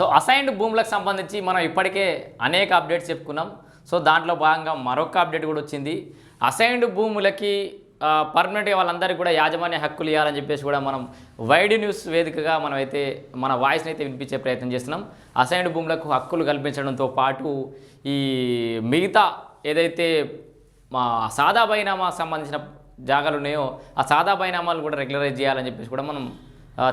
So assigned భూములకు సంబంధించి మనం ఇప్పటికే అనేక అప్డేట్స్ చెప్పుకున్నాం. సో దాంట్లో భాగంగా మరొక అప్డేట్ కూడా వచ్చింది. అసైన్డ్ భూములకి పర్మనెంట్గా వాళ్ళందరికీ కూడా యాజమాన్య హక్కులు ఇవ్వాలని చెప్పేసి కూడా మనం వైడ్ న్యూస్ వేదికగా మనం అయితే మన వాయిస్ని అయితే వినిపించే ప్రయత్నం చేస్తున్నాం. అసైన్డ్ భూములకు హక్కులు కల్పించడంతో పాటు ఈ మిగతా ఏదైతే మా సాదా బైనామా సంబంధించిన జాగాలు ఉన్నాయో ఆ సాదా బైనామాలు కూడా రెగ్యులరైజ్ చేయాలని చెప్పేసి కూడా మనం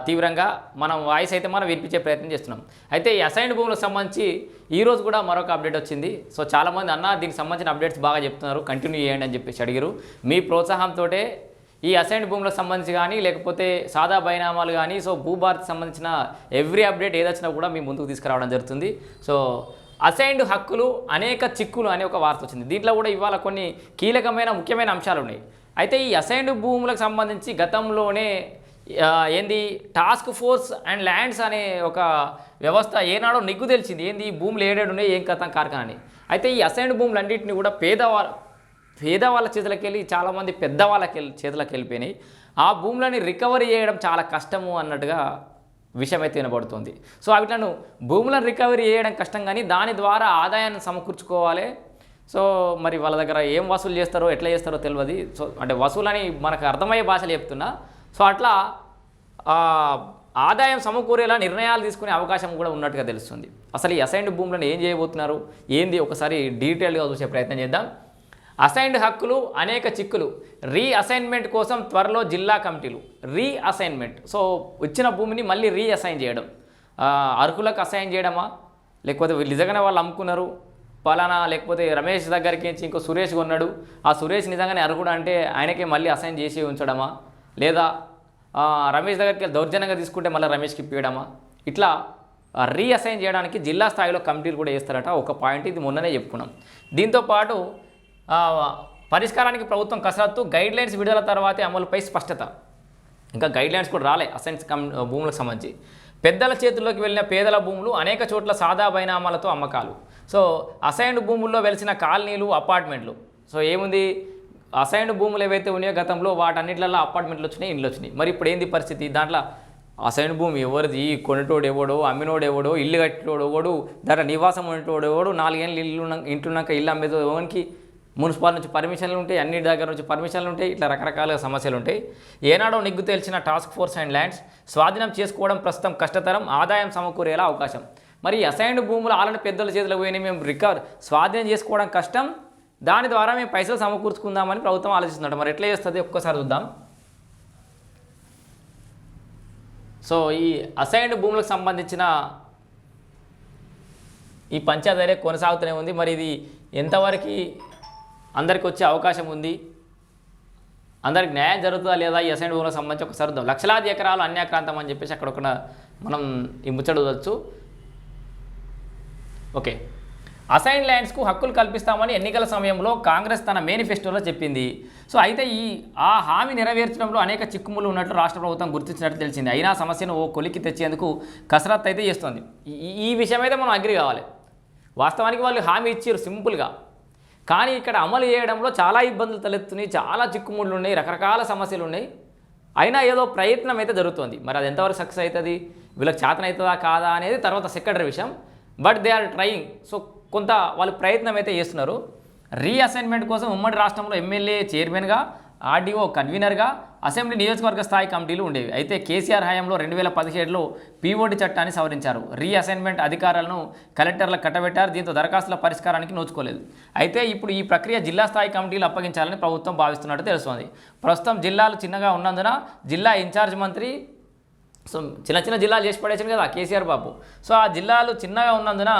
తీవ్రంగా మనం వాయిస్ అయితే మనం వినిపించే ప్రయత్నం చేస్తున్నాం. అయితే ఈ అసైన్డ్ భూములకు సంబంధించి ఈరోజు కూడా మరొక అప్డేట్ వచ్చింది. సో చాలామంది అన్న దీనికి సంబంధించిన అప్డేట్స్ బాగా చెప్తున్నారు. కంటిన్యూ చేయండి అని చెప్పేసి అడిగారు. మీ ప్రోత్సాహంతో ఈ అసైన్డ్ భూములకు సంబంధించి కానీ లేకపోతే సాదా బైనామాలు కానీ సో భూభారత్ సంబంధించిన ఎవ్రీ అప్డేట్ ఏదొచ్చినా కూడా మీ ముందుకు తీసుకురావడం జరుగుతుంది. సో అసైన్డ్ హక్కులు అనేక చిక్కులు అనే ఒక వార్త వచ్చింది. దీంట్లో కూడా ఇవాళ కొన్ని కీలకమైన ముఖ్యమైన అంశాలు ఉన్నాయి. అయితే ఈ అసైన్డ్ భూములకు సంబంధించి గతంలోనే ఏంది? టాస్క్ ఫోర్స్ అండ్ ల్యాండ్స్ అనే ఒక వ్యవస్థ ఏనాడో నిగ్గు తెలిసింది. ఏంది? ఈ భూములు ఏడేడు ఉన్నాయి ఏం కథం కార్ఖానని అయితే ఈ అసైన్డ్ భూములన్నింటినీ కూడా పేదవాళ్ళ పేదవాళ్ళ చేతులకు వెళ్ళి చాలామంది పెద్దవాళ్ళకి చేతులకు వెళ్ళిపోయినాయి ఆ భూములని రికవరీ చేయడం చాలా కష్టము అన్నట్టుగా విషయమైతే వినబడుతుంది. సో అవిటను భూములను రికవరీ చేయడం కష్టం కానీ దాని ద్వారా ఆదాయాన్ని సమకూర్చుకోవాలి. సో మరి వాళ్ళ దగ్గర ఏం వసూలు చేస్తారో ఎట్లా చేస్తారో తెలియదు సో అంటే వసూలని మనకు అర్థమయ్యే భాషలు చెప్తున్నా. సో అట్లా ఆదాయం సమకూరేలా నిర్ణయాలు తీసుకునే అవకాశం కూడా ఉన్నట్టుగా తెలుస్తుంది. అసలు ఈ అసైన్డ్ భూములను ఏం చేయబోతున్నారు? ఏంది? ఒకసారి డీటెయిల్గా చూసే ప్రయత్నం చేద్దాం. అసైన్డ్ హక్కులు అనేక చిక్కులు రీఅసైన్మెంట్ కోసం త్వరలో జిల్లా కమిటీలు. రీఅసైన్మెంట్. సో వచ్చిన భూమిని మళ్ళీ రీఅసైన్ చేయడం. అర్హులకు అసైన్ చేయడమా? లేకపోతే నిజంగానే వాళ్ళు అమ్ముకున్నారు? పలానా లేకపోతే రమేష్ దగ్గరికి ఇంకో సురేష్ కొన్నాడు. ఆ సురేష్ నిజంగానే అర్హుడు అంటే ఆయనకే మళ్ళీ అసైన్ చేసి ఉంచడమా? లేదా రమేష్ దగ్గరికి దౌర్జన్యంగా తీసుకుంటే మళ్ళీ రమేష్కి ఇప్పించడమా ఇట్లా రీఅసైన్ చేయడానికి జిల్లా స్థాయిలో కమిటీలు కూడా వేస్తారట. ఒక పాయింట్ ఇది మొన్ననే చెప్పుకున్నాం. దీంతో పాటు పరిష్కారానికి ప్రభుత్వం కసరత్తు గైడ్ లైన్స్ విడుదల తర్వాతే అమలుపై స్పష్టత. ఇంకా గైడ్ లైన్స్ కూడా రాలే అసైన్స్ కమ్ భూములకు సంబంధించి. పెద్దల చేతుల్లోకి వెళ్ళిన పేదల భూములు అనేక చోట్ల సాదా బైనామాలతో అమ్మకాలు. సో అసైన్డ్ భూముల్లో వెలిసిన కాలనీలు అపార్ట్మెంట్లు సో ఏముంది? అసైన్డ్ భూములు ఏవైతే ఉన్నాయో గతంలో వాటన్నిటిలో అపార్ట్మెంట్లు వచ్చినాయి ఇండ్లు వచ్చినాయి. మరి ఇప్పుడు ఏంది పరిస్థితి? దాంట్లో అసైన్ భూమి ఎవరిది? కొనేటోడు ఎవడో అమ్మినోడు ఎవడో ఇల్లు కట్టినోడు ఎవడు దాంట్లో నివాసం ఉండేటోడు ఎవడు నాలుగేళ్ళు ఇల్లు ఇంటున్నాక ఇల్లు అమ్మేదో ఎవరికి మున్సిపాల్ నుంచి పర్మిషన్లు ఉంటాయి అన్ని దగ్గర నుంచి పర్మిషన్లు ఉంటాయి ఇట్లా రకరకాల సమస్యలు ఉంటాయి. ఏనాడో నిగ్గు తేల్చిన టాస్క్ ఫోర్స్ అండ్ ల్యాండ్స్ స్వాధీనం చేసుకోవడం ప్రస్తుతం కష్టతరం ఆదాయం సమకూరేలా అవకాశం. మరి అసైన్డ్ భూములు ఆలని పెద్దల చేతిలో పోయినాయి మేము రికవర్ స్వాధీనం చేసుకోవడం కష్టం దాని ద్వారా మేము పైసలు సమకూర్చుకుందామని ప్రభుత్వం ఆలోచిస్తుందట మరి ఎట్లా చేస్తుంది? ఒక్కసారి చూద్దాం. సో ఈ అసైన్డ్ భూములకు సంబంధించిన ఈ పంచాయతీ కొనసాగుతూనే ఉంది. మరి ఇది ఎంతవరకు అందరికి వచ్చే అవకాశం ఉంది? అందరికి న్యాయం జరుగుతుందా లేదా? ఈ అసైన్డ్ భూములకు సంబంధించి ఒకసారి చూద్దాం. లక్షలాది ఎకరాలు అన్యాక్రాంతం అని చెప్పేసి అక్కడ ఒక మనం ఈ ముచ్చట చూడవచ్చు ఓకే. అసైన్ ల్యాండ్స్కు హక్కులు కల్పిస్తామని ఎన్నికల సమయంలో కాంగ్రెస్ తన మేనిఫెస్టోలో చెప్పింది. సో అయితే ఈ ఆ హామీ నెరవేర్చడంలో అనేక చిక్కుములు ఉన్నట్లు రాష్ట్ర ప్రభుత్వం గుర్తించినట్టు తెలిసింది. అయినా సమస్యను ఓ కొలికి తెచ్చేందుకు కసరత్తు అయితే చేస్తోంది. ఈ- ఈ విషయం అయితే మనం అగ్రి కావాలి. వాస్తవానికి వాళ్ళు హామీ ఇచ్చారు సింపుల్గా. కానీ ఇక్కడ అమలు చేయడంలో చాలా ఇబ్బందులు తలెత్తున్నాయి చాలా చిక్కుముళ్ళు ఉన్నాయి. రకరకాల సమస్యలు ఉన్నాయి. అయినా ఏదో ప్రయత్నం అయితే జరుగుతుంది. మరి అది ఎంతవరకు సక్సెస్ అవుతుంది? వీళ్ళకి చేతన అవుతుందా కాదా అనేది తర్వాత సెకండరీ విషయం. But they are trying. So కొంత వాళ్ళు ప్రయత్నం అయితే చేస్తున్నారు. రీఅసైన్మెంట్ కోసం ఉమ్మడి రాష్ట్రంలో ఎమ్మెల్యే చైర్మన్గా ఆర్డీఓ కన్వీనర్గా అసెంబ్లీ నియోజకవర్గ స్థాయి కమిటీలు ఉండేవి. అయితే కేసీఆర్ హయాంలో రెండు వేల పదిహేడులో పీఓడి చట్టాన్ని సవరించారు. రీఅసైన్మెంట్ అధికారాలను కలెక్టర్లకు కట్టబెట్టారు. దీంతో దరఖాస్తుల పరిష్కారానికి నోచుకోలేదు. అయితే ఇప్పుడు ఈ ప్రక్రియ జిల్లా స్థాయి కమిటీలు అప్పగించాలని ప్రభుత్వం భావిస్తున్నట్టు తెలుస్తోంది. ప్రస్తుతం జిల్లాలు చిన్నగా ఉన్నందున జిల్లా ఇన్ఛార్జ్ మంత్రి సో చిన్న చిన్న జిల్లాలు చేసి పడేసాను కదా కేసీఆర్ బాబు. సో ఆ జిల్లాలు చిన్నగా ఉన్నందున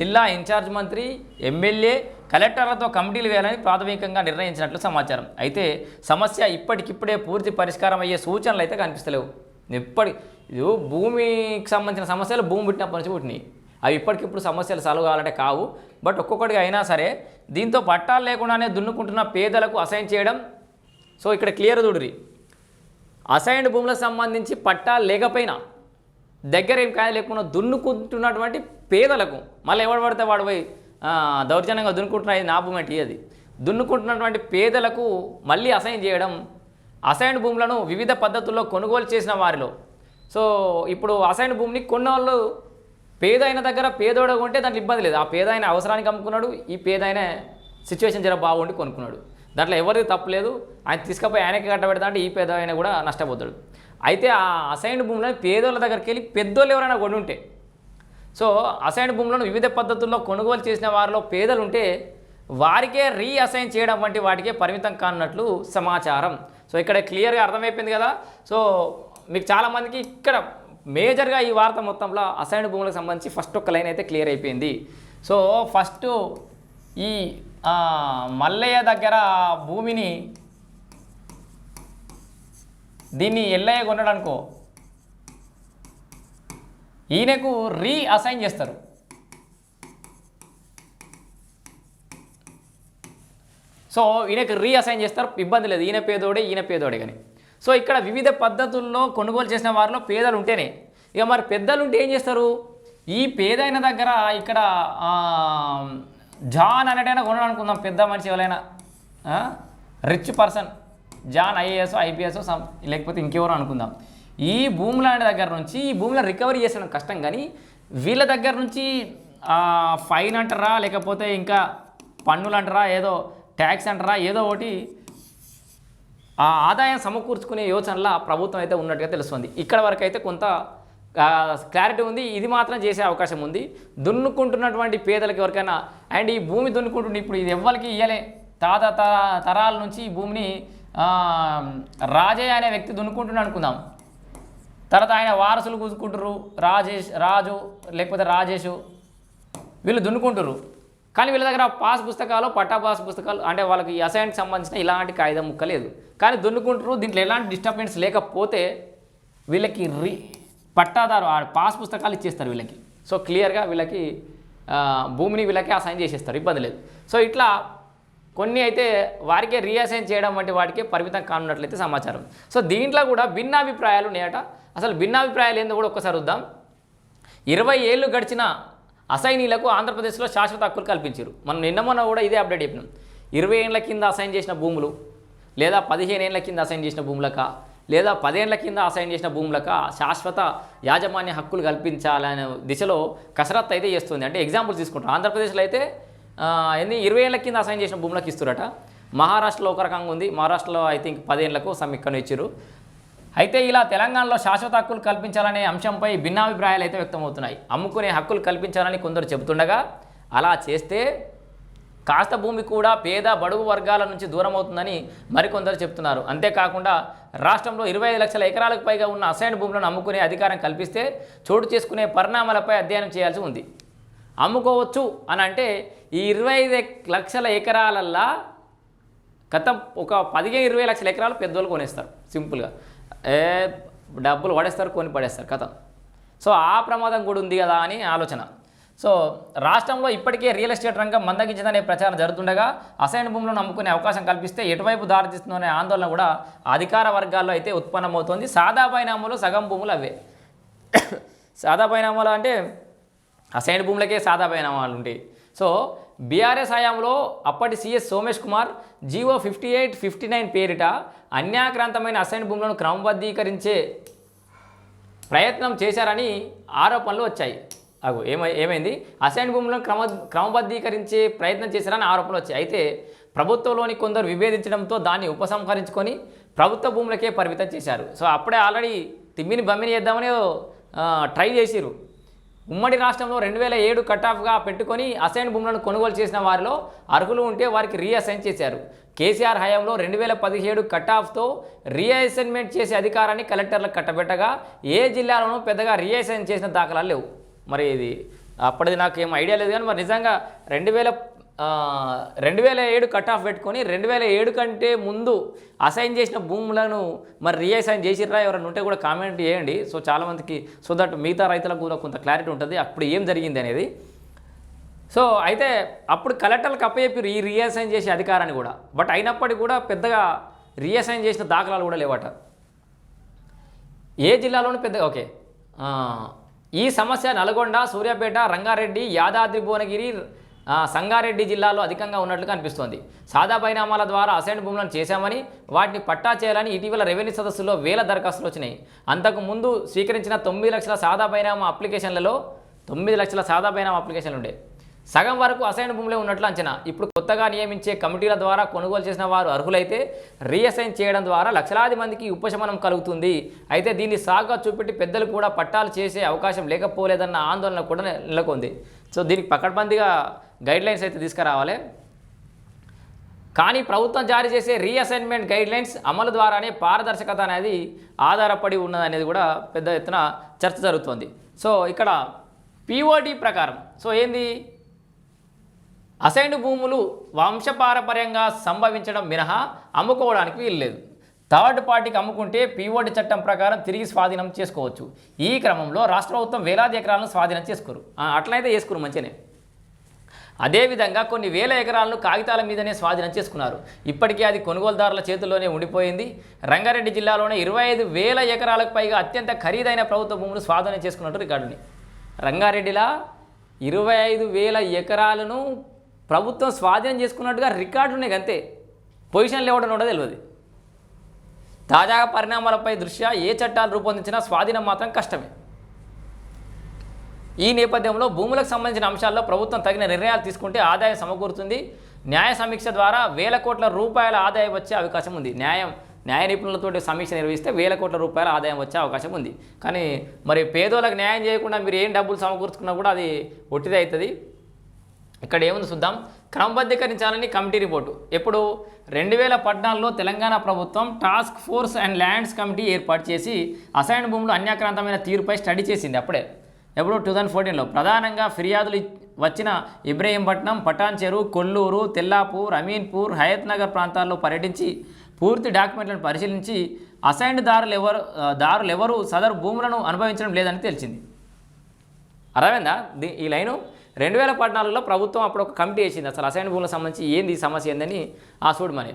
జిల్లా ఇన్ఛార్జ్ మంత్రి ఎమ్మెల్యే కలెక్టర్లతో కమిటీలు వేయాలని ప్రాథమికంగా నిర్ణయించినట్లు సమాచారం. అయితే సమస్య ఇప్పటికిప్పుడే పూర్తి పరిష్కారం అయ్యే సూచనలు అయితే కనిపిస్తలేవు. ఇప్పటి ఇది భూమికి సంబంధించిన సమస్యలు భూమి పుట్టినప్పటి నుంచి పుట్టినాయి. అవి ఇప్పటికిప్పుడు సమస్యలు సాల్వ్ కావాలంటే కావు. బట్ ఒక్కొక్కటిగా అయినా సరే దీంతో పట్టాలు లేకుండానే దున్నుకుంటున్న పేదలకు అసైన్ చేయడం సో ఇక్కడ క్లియర్ చూడరి అసైన్డ్ భూములకు సంబంధించి పట్టా లేకపోయినా దగ్గర ఏం కాయ లేకుండా దున్నుకుంటున్నటువంటి పేదలకు మళ్ళీ ఎవడు పడితే వాడు పోయి దౌర్జన్యంగా దున్నుకుంటున్నాయి నా భూమి అంటే అది దున్నుకుంటున్నటువంటి పేదలకు మళ్ళీ అసైన్ చేయడం అసైన్డ్ భూములను వివిధ పద్ధతుల్లో కొనుగోలు చేసిన వారిలో. సో ఇప్పుడు అసైన్ భూమిని కొన్న వాళ్ళు పేదైన దగ్గర పేదోడ ఉంటే దాంట్లో ఇబ్బంది లేదు. ఆ పేదైన అవసరానికి అమ్ముకున్నాడు ఈ పేదైన సిచ్యువేషన్ జర బాగుండి కొనుక్కున్నాడు. దాంట్లో ఎవరిది తప్పలేదు ఆయన తీసుకపోయి ఆయనకి కట్టబెడతా అంటే ఈ పేద ఆయన కూడా నష్టపోతాడు. అయితే ఆ అసైన్డ్ భూములను పేదోళ్ళ దగ్గరికి వెళ్ళి పెద్దోళ్ళు ఎవరైనా కొని ఉంటే సో అసైన్ భూములను వివిధ పద్ధతుల్లో కొనుగోలు చేసిన వారిలో పేదలు ఉంటే వారికే రీఅసైన్ చేయడం వంటి వాటికే పరిమితం కానున్నట్లు సమాచారం. సో ఇక్కడ క్లియర్గా అర్థమైపోయింది కదా. సో మీకు చాలామందికి ఇక్కడ మేజర్గా ఈ వార్త మొత్తంలో అసైన్ భూములకు సంబంధించి ఫస్ట్ ఒక లైన్ అయితే క్లియర్ అయిపోయింది. సో ఫస్ట్ ఈ మల్లయ్య దగ్గర భూమిని దీన్ని ఎల్లయ్య కొన్నాడు అనుకో ఈయనకు రీ అసైన్ చేస్తారు. సో ఈయనకు రీ అసైన్ చేస్తారు ఇబ్బంది లేదు. ఈయన పేదోడే ఈయన పేదోడే కానీ సో ఇక్కడ వివిధ పద్ధతుల్లో కొనుగోలు చేసిన వారిలో పేదలు ఉంటేనే ఇక మరి పెద్దలు ఉంటే ఏం చేస్తారు? ఈ పేదైన దగ్గర ఇక్కడ జాన్ అనేటైనా కొనడం అనుకుందాం పెద్ద మనిషి ఎవరైనా rich person John IAS IPS some లేకపోతే ఇంకెవరో అనుకుందాం. ఈ భూముల దగ్గర నుంచి ఈ భూములను రికవరీ చేసడం కష్టం కానీ వీళ్ళ దగ్గర నుంచి ఫైన్ అంటారా లేకపోతే ఇంకా పన్నులు అంటారా ఏదో ట్యాక్స్ అంటారా ఏదో ఒకటి ఆ ఆదాయం సమకూర్చుకునే యోచనలా ప్రభుత్వం అయితే ఉన్నట్టుగా తెలుస్తుంది. ఇక్కడ వరకు అయితే కొంత క్లారిటీ ఉంది. ఇది మాత్రం చేసే అవకాశం ఉంది. దున్నుకుంటున్నటువంటి పేదలకు ఎవరికైనా అండ్ ఈ భూమి దున్నుకుంటుంటే ఇప్పుడు ఇది ఎవ్వరికి ఇయ్యలే. తాత త- తరాల నుంచి ఈ భూమిని రాజయ్య అనే వ్యక్తి దున్నుకుంటున్నాడు అనుకుందాం. తర్వాత ఆయన వారసులు కూసుకుంటారు రాజేష్ రాజు లేకపోతే రాజేషు వీళ్ళు దున్నుకుంటారు కానీ వీళ్ళ దగ్గర పాస్ పుస్తకాలు పట్టా పాస్ పుస్తకాలు అంటే వాళ్ళకి అసైన్కి సంబంధించిన ఇలాంటి కాగితం ముక్క లేదు. కానీ దున్నుకుంటారు దీంట్లో ఎలాంటి డిస్టర్బెన్స్ లేకపోతే వీళ్ళకి రీ పట్టాదారు ఆ పాస్ పుస్తకాలు ఇచ్చేస్తారు వీళ్ళకి. సో క్లియర్గా వీళ్ళకి భూమిని వీళ్ళకి అసైన్ చేసేస్తారు ఇబ్బంది లేదు. సో ఇట్లా కొన్ని అయితే వారికే రీఅసైన్ చేయడం వంటి వాటికే పరిమితం కానున్నట్లయితే సమాచారం. సో దీంట్లో కూడా భిన్నాభిప్రాయాలు ఉన్నాయట. అసలు భిన్నాభిప్రాయాలు ఏందో కూడా ఒక్కసారి వద్దాం ఇరవై ఏళ్ళు గడిచిన అసైనీలకు ఆంధ్రప్రదేశ్లో శాశ్వత హక్కులు కల్పించారు. మనం నిన్న మొన్న కూడా ఇదే అప్డేట్ చెప్పినాం. ఇరవై ఏళ్ళ కింద అసైన్ చేసిన భూములు లేదా పదిహేను ఏళ్ళ కింద అసైన్ చేసిన భూములక లేదా పదేళ్ళ కింద అసైన్ చేసిన భూములక శాశ్వత యాజమాన్య హక్కులు కల్పించాలనే దిశలో కసరత్తు అయితే చేస్తుంది. అంటే ఎగ్జాంపుల్ తీసుకుంటాం. ఆంధ్రప్రదేశ్లో అయితే ఎన్ని ఇరవై ఏళ్ళ కింద అసైన్ చేసిన భూములకు ఇస్తురట. మహారాష్ట్రలో ఒక రకంగా ఉంది. మహారాష్ట్రలో ఐ థింక్ పదేళ్ళకు సమీకరణ ఇచ్చారు అయితే ఇలా తెలంగాణలో శాశ్వత హక్కులు కల్పించాలనే అంశంపై భిన్నాభిప్రాయాలు అయితే వ్యక్తమవుతున్నాయి. అమ్ముకునే హక్కులు కల్పించాలని కొందరు చెబుతుండగా అలా చేస్తే కాస్త భూమి కూడా పేద బడుగు వర్గాల నుంచి దూరం అవుతుందని మరికొందరు చెప్తున్నారు. అంతేకాకుండా రాష్ట్రంలో ఇరవై ఐదు లక్షల ఎకరాలకు పైగా ఉన్న అసైన్ భూములను అమ్ముకునే అధికారం కల్పిస్తే చోటు చేసుకునే పరిణామాలపై అధ్యయనం చేయాల్సి ఉంది. అమ్ముకోవచ్చు అని అంటే ఈ ఇరవై ఐదు లక్షల ఎకరాలల్లా గతం ఒక పదిహేను ఇరవై లక్షల ఎకరాలు పెద్దోళ్ళు కొనేస్తారు సింపుల్గా. ఏ డబ్బులు పడేస్తారు కొని పడేస్తారు కథ. సో ఆ ప్రమాదం కూడా ఉంది కదా అని ఆలోచన. సో రాష్ట్రంలో ఇప్పటికే రియల్ ఎస్టేట్ రంగం మందగించిందనే ప్రచారం జరుగుతుండగా అసైన్ భూములను నమ్ముకునే అవకాశం కల్పిస్తే ఎటువైపు దారితీస్తుందనే ఆందోళన కూడా అధికార వర్గాల్లో అయితే ఉత్పన్నమవుతోంది. సాదాపైనమాలు సగం భూములు అవే. సాదాపైనామాలు అంటే అసైన్ భూములకే సాదా బైనామాలు ఉంటాయి సో బీఆర్ఎస్ హయాంలో అప్పటి CS Somesh Kumar GO fifty eight fifty nine పేరిట అన్యాక్రాంతమైన అసైన్ భూములను క్రమబద్ధీకరించే ప్రయత్నం చేశారని ఆరోపణలు వచ్చాయి. అగు ఏమై ఏమైంది? అసైన్ భూములను క్రమ క్రమబద్ధీకరించే ప్రయత్నం చేశారని ఆరోపణలు వచ్చాయి. అయితే ప్రభుత్వంలోని కొందరు విభేదించడంతో దాన్ని ఉపసంహరించుకొని ప్రభుత్వ భూములకే పరిమితం చేశారు. సో అప్పుడే ఆల్రెడీ తిమ్మిని బమ్మిని చేద్దామని ట్రై చేసిరు ఉమ్మడి రాష్ట్రంలో రెండు వేల ఏడు కటాఫ్గా పెట్టుకొని అసైన్ భూములను కొనుగోలు చేసిన వారిలో అర్హులు ఉంటే వారికి రీఅసైన్ చేశారు. కేసీఆర్ హయాంలో రెండు వేల పదిహేడు కటాఫ్తో రీఅసైన్మెంట్ చేసే అధికారాన్ని కలెక్టర్లకు కట్టబెట్టగా ఏ జిల్లాలోనూ పెద్దగా రీఅసైన్ చేసిన దాఖలాలు లేవు. మరి ఇది అప్పటిది నాకు ఏం ఐడియా లేదు కానీ మరి నిజంగా రెండు వేల రెండు వేల ఏడు కట్ ఆఫ్ పెట్టుకొని రెండు వేల ఏడు కంటే ముందు అసైన్ చేసిన భూములను మరి రీఅసైన్ చేసిర్రా ఎవరైనా ఉంటే కూడా కామెంట్ చేయండి. సో చాలామందికి సో దట్ మిగతా రైతులకు కూడా కొంత క్లారిటీ ఉంటుంది. అప్పుడు ఏం జరిగింది అనేది. సో అయితే అప్పుడు కలెక్టర్లకు అప్పచెప్పారు ఈ రీఅసైన్ చేసే అధికారాన్ని కూడా. బట్ అయినప్పటికీ కూడా పెద్దగా రీఅసైన్ చేసిన దాఖలాలు కూడా లేవట. ఏ జిల్లాలోనూ పెద్ద ఓకే. ఈ సమస్య నల్గొండ సూర్యాపేట రంగారెడ్డి యాదాద్రి భువనగిరి సంగారెడ్డి జిల్లాలో అధికంగా ఉన్నట్లు కనిపిస్తోంది సాదా పరిణామాల ద్వారా అసైన్ భూములను చేశామని వాటిని పట్టా చేయాలని ఇటీవల రెవెన్యూ సదస్సులో వేల దరఖాస్తులు వచ్చినాయి. అంతకు ముందు స్వీకరించిన తొమ్మిది లక్షల సాదా పరిణామ అప్లికేషన్లలో తొమ్మిది లక్షల సాదా పరిణామ అప్లికేషన్లు ఉండే సగం వరకు అసైన్ భూములే ఉన్నట్లు అంచనా. ఇప్పుడు కొత్తగా నియమించే కమిటీల ద్వారా కొనుగోలు చేసిన వారు అర్హులైతే రీఅసైన్ చేయడం ద్వారా లక్షలాది మందికి ఉపశమనం కలుగుతుంది. అయితే దీన్ని సాగుగా చూపెట్టి పెద్దలు కూడా పట్టాలు చేసే అవకాశం లేకపోలేదన్న ఆందోళన కూడా నెలకొంది. సో దీనికి పకడ్బందీగా గైడ్లైన్స్ అయితే తీసుకురావాలి. కానీ ప్రభుత్వం జారీ చేసే రీఅసైన్మెంట్ గైడ్లైన్స్ అమలు ద్వారానే పారదర్శకత అనేది ఆధారపడి ఉన్నదనేది కూడా పెద్ద ఎత్తున చర్చ జరుగుతోంది. సో ఇక్కడ పీఓటీ ప్రకారం సో ఏంది? అసైన్డ్ భూములు వంశపారపర్యంగా సంభవించడం మినహా అమ్ముకోవడానికి వీల్లేదు. థర్డ్ పార్టీకి అమ్ముకుంటే పీఓడి చట్టం ప్రకారం తిరిగి స్వాధీనం చేసుకోవచ్చు. ఈ క్రమంలో రాష్ట్ర ప్రభుత్వం వేలాది ఎకరాలను స్వాధీనం చేసుకోరు. అట్లయితే వేసుకురు మంచిగానే. అదేవిధంగా కొన్ని వేల ఎకరాలను కాగితాల మీదనే స్వాధీనం చేసుకున్నారు. ఇప్పటికీ అది కొనుగోలుదారుల చేతుల్లోనే ఉండిపోయింది. రంగారెడ్డి జిల్లాలోనే ఇరవై ఐదు వేల ఎకరాలకు పైగా అత్యంత ఖరీదైన ప్రభుత్వ భూములు స్వాధీనం చేసుకున్నట్టు రికార్డుని రంగారెడ్డిలా ఇరవై ఐదు వేల ఎకరాలను ప్రభుత్వం స్వాధీనం చేసుకున్నట్టుగా రికార్డు ఉన్నాయి అంతే. పొజిషన్లు ఇవ్వడం ఉండదు తెలియదు. తాజా పరిణామాలపై దృష్ట్యా ఏ చట్టాలు రూపొందించినా స్వాధీనం మాత్రం కష్టమే. ఈ నేపథ్యంలో భూములకు సంబంధించిన అంశాల్లో ప్రభుత్వం తగిన నిర్ణయాలు తీసుకుంటే ఆదాయం సమకూరుతుంది. న్యాయ సమీక్ష ద్వారా వేల కోట్ల రూపాయల ఆదాయం వచ్చే అవకాశం ఉంది. న్యాయం న్యాయ నిపుణులతో సమీక్ష నిర్వహిస్తే వేల కోట్ల రూపాయల ఆదాయం వచ్చే అవకాశం ఉంది. కానీ మరి పేదోళ్ళకి న్యాయం చేయకుండా మీరు ఏం డబ్బులు సమకూర్చుకున్నా కూడా అది ఒట్టిదే అవుతుంది. ఇక్కడ ఏముంది చూద్దాం. క్రమబద్ధీకరించాలని కమిటీ రిపోర్టు. ఎప్పుడు రెండు వేల పద్నాలుగులో తెలంగాణ ప్రభుత్వం task force and lands committee ఏర్పాటు చేసి అసైన్ భూములు అన్యాక్రాంతమైన తీరుపై స్టడీ చేసింది అప్పుడే. ఎప్పుడు టూ థౌజండ్ ఫోర్టీన్లో. ప్రధానంగా ఫిర్యాదులు వచ్చిన ఇబ్రహీంపట్నం పటాన్చెరు కొల్లూరు తెల్లాపూర్ అమీన్పూర్ హయత్ నగర్ ప్రాంతాల్లో పర్యటించి పూర్తి డాక్యుమెంట్లను పరిశీలించి అసైన్డ్ దారులు ఎవరు దారులు ఎవరు సదరు భూములను అనుభవించడం లేదని తెలిసింది అర్థమైందా? దీ ఈ లైను? రెండు వేల పద్నాలుగులో ప్రభుత్వం అప్పుడు ఒక కమిటీ వేసింది. అసలు అసైన్ భూములకు సంబంధించి ఏంది ఈ సమస్య ఏందని ఆ చూడమని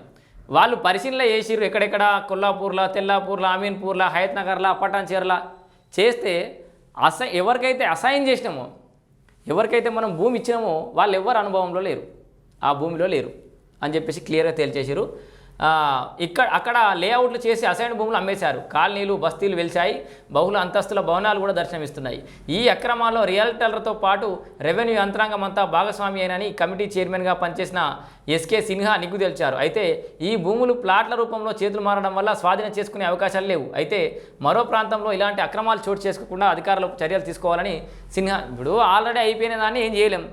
వాళ్ళు పరిశీలన చేసిర్రు ఎక్కడెక్కడ కొల్లాపూర్లో తెల్లాపూర్లో అమీన్పూర్లో హయత్ నగర్లో పటాన్చేర్ల చేస్తే అసై ఎవరికైతే అసైన్ చేసినామో ఎవరికైతే మనం భూమి ఇచ్చినామో వాళ్ళు ఎవరు అనుభవంలో లేరు. ఆ భూమిలో లేరు అని చెప్పేసి క్లియర్గా తేల్చేసారు ఇక్కడ అక్కడ లేఅవుట్లు చేసి అసైన్ భూములు అమ్మేశారు. కాలనీలు బస్తీలు వెలిచాయి బహుళ అంతస్తుల భవనాలు కూడా దర్శనమిస్తున్నాయి. ఈ అక్రమాల్లో రియల్టర్లతో పాటు రెవెన్యూ యంత్రాంగం అంతా భాగస్వామి అయినని కమిటీ చైర్మన్గా పనిచేసిన ఎస్కే సిన్హా నిగ్గు తెలిచారు. అయితే ఈ భూములు ప్లాట్ల రూపంలో చేతులు మారడం వల్ల స్వాధీనం చేసుకునే అవకాశాలు లేవు. అయితే మరో ప్రాంతంలో ఇలాంటి అక్రమాలు చోటు చేసుకోకుండా అధికారులకు చర్యలు తీసుకోవాలని సిన్హా ఇప్పుడు ఆల్రెడీ అయిపోయిన దాన్ని ఏం చేయలేం.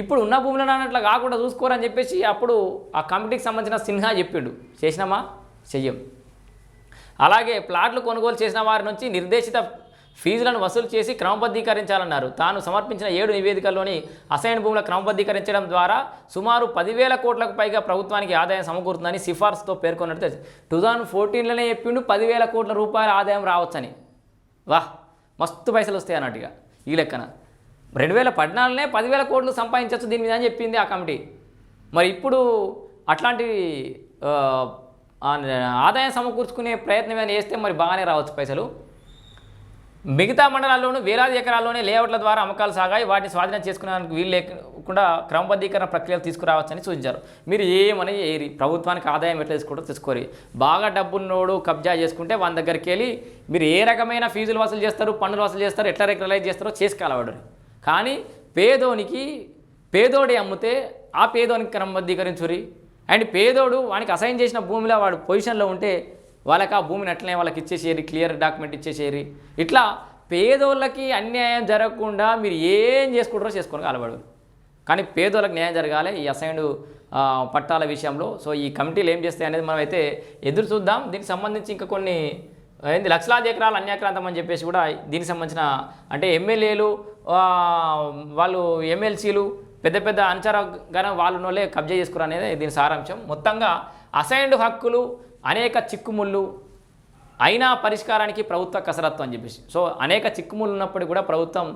ఇప్పుడు ఉన్న భూములను అన్నట్లు కాకుండా చూసుకోరని చెప్పేసి అప్పుడు ఆ కమిటీకి సంబంధించిన సిన్హా చెప్పిండు. చేసినామా? చెయ్యం. అలాగే ప్లాట్లు కొనుగోలు చేసిన వారి నుంచి నిర్దేశిత ఫీజులను వసూలు చేసి క్రమబద్ధీకరించాలన్నారు. తాను సమర్పించిన ఏడు నివేదికల్లోని అసైన్ భూముల క్రమబద్ధీకరించడం ద్వారా సుమారు పదివేల కోట్లకు పైగా ప్రభుత్వానికి ఆదాయం సమకూరుతుందని సిఫార్సుతో పేర్కొన్నట్టు తెలిసింది టూ థౌజండ్ ఫోర్టీన్లోనే చెప్పిండు పదివేల కోట్ల రూపాయల ఆదాయం రావచ్చని. వాహ్ మస్తు పైసలు వస్తాయి అన్నట్టుగా ఈ లెక్కన. రెండు వేల పద్నాలుగునే పదివేల కోట్లు సంపాదించవచ్చు దీని మీద అని చెప్పింది ఆ కమిటీ. మరి ఇప్పుడు అట్లాంటి ఆదాయం సమకూర్చుకునే ప్రయత్నం ఏమైనా చేస్తే మరి బాగానే రావచ్చు పైసలు. మిగతా మండలాల్లోనూ వేలాది ఎకరాల్లోనే లేఅవుట్ల ద్వారా అమ్మకాలు సాగాయి వాటిని స్వాధీనం చేసుకునేందుకు వీలు లేకుండా క్రమబద్ధీకరణ ప్రక్రియలు తీసుకురావచ్చని సూచించారు. మీరు ఏమని ఏరి ప్రభుత్వానికి ఆదాయం ఎట్లా తీసుకుంటారో తీసుకోరి బాగా డబ్బున్నోడు కబ్జా చేసుకుంటే వాళ్ళ దగ్గరికి వెళ్ళి మీరు ఏ రకమైన ఫీజులు వసూలు చేస్తారు పన్నులు వసూలు చేస్తారు ఎట్లా రెగ్యులైజ్ చేస్తారో చేసుకోవాలవాడు కానీ పేదోనికి పేదోడి అమ్మితే ఆ పేదోనికి క్రమబద్ధీకరించురి అండ్ పేదోడు వానికి అసైన్ చేసిన భూమిలో వాడు పొజిషన్లో ఉంటే వాళ్ళకి ఆ భూమిని అట్లనే వాళ్ళకి ఇచ్చేసేరి క్లియర్ డాక్యుమెంట్ ఇచ్చేసేరి ఇట్లా పేదోళ్ళకి అన్యాయం జరగకుండా మీరు ఏం చేసుకుంటారో చేసుకోవడానికి అలవాడు కానీ పేదోళ్ళకి న్యాయం జరగాలి. ఈ అసైన్డ్ పట్టాల విషయంలో. సో ఈ కమిటీలు ఏం చేస్తాయి అనేది మనం అయితే ఎదురు చూద్దాం. దీనికి సంబంధించి ఇంకా కొన్ని ఏంది లక్షలాది ఎకరాలు అన్యాక్రాంతం అని చెప్పేసి కూడా దీనికి సంబంధించిన అంటే ఎమ్మెల్యేలు వాళ్ళు ఎమ్మెల్సీలు పెద్ద పెద్ద అంచరాగానే వాళ్ళు నోళ్ళే కబ్జా చేసుకురు అనేది దీని సారాంశం. మొత్తంగా అసైన్డ్ హక్కులు అనేక చిక్కుముళ్ళు అయినా పరిష్కారానికి ప్రభుత్వ కసరత్తు అని చెప్పేసి. సో అనేక చిక్కుముళ్ళు ఉన్నప్పటికీ కూడా ప్రభుత్వం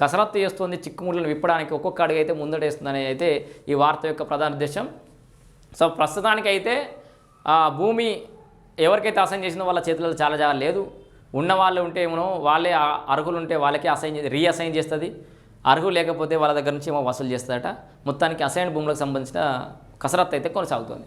కసరత్తు చేస్తుంది చిక్కుముళ్ళను విప్పడానికి ఒక్కొక్క అడుగు అయితే ముందటేస్తుందని అయితే ఈ వార్త యొక్క ప్రధాన ఉద్దేశం. సో ప్రస్తుతానికైతే భూమి ఎవరికైతే అసైన్ చేసిందో వాళ్ళ చేతులలో చాలా చాలా లేదు. ఉన్న వాళ్ళు ఉంటే ఏమో వాళ్ళే అర్హులు ఉంటే వాళ్ళకే అసైన్ రీఅసైన్ చేస్తుంది. అర్హులు లేకపోతే వాళ్ళ దగ్గర నుంచి ఏమో వసూలు చేస్తుందట. మొత్తానికి అసైన్ భూములకు సంబంధించిన కసరత్తు అయితే కొనసాగుతుంది.